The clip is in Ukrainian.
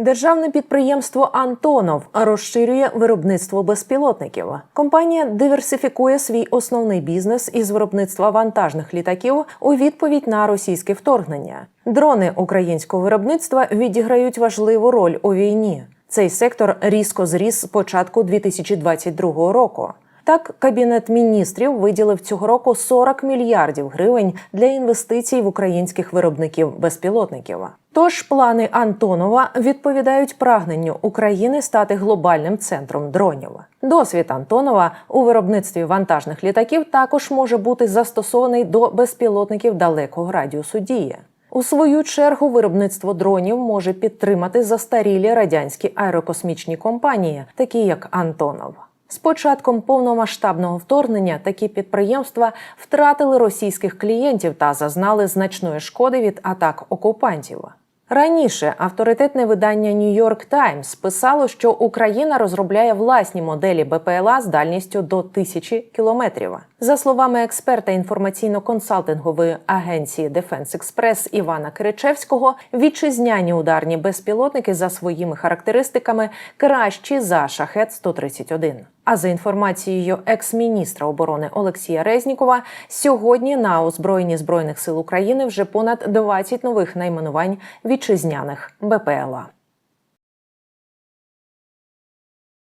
Державне підприємство Антонов розширює виробництво безпілотників. Компанія диверсифікує свій основний бізнес із виробництва вантажних літаків у відповідь на російське вторгнення. Дрони українського виробництва відіграють важливу роль у війні. Цей сектор різко зріс з початку 2022 року. Так, кабінет міністрів виділив цього року 40 мільярдів гривень для інвестицій в українських виробників безпілотників. Тож плани Антонова відповідають прагненню України стати глобальним центром дронів. Досвід Антонова у виробництві вантажних літаків також може бути застосований до безпілотників далекого радіусу дії. У свою чергу виробництво дронів може підтримати застарілі радянські аерокосмічні компанії, такі як Антонов. З початком повномасштабного вторгнення такі підприємства втратили російських клієнтів та зазнали значної шкоди від атак окупантів. Раніше авторитетне видання New York Times писало, що Україна розробляє власні моделі БПЛА з дальністю до тисячі кілометрів. За словами експерта інформаційно-консалтингової агенції Defense Express Івана Киричевського, вітчизняні ударні безпілотники за своїми характеристиками кращі за шахет 131 А за інформацією екс-міністра оборони Олексія Резнікова, сьогодні на озброєнні збройних сил України вже понад 20 нових найменувань вітчизняних БПЛА.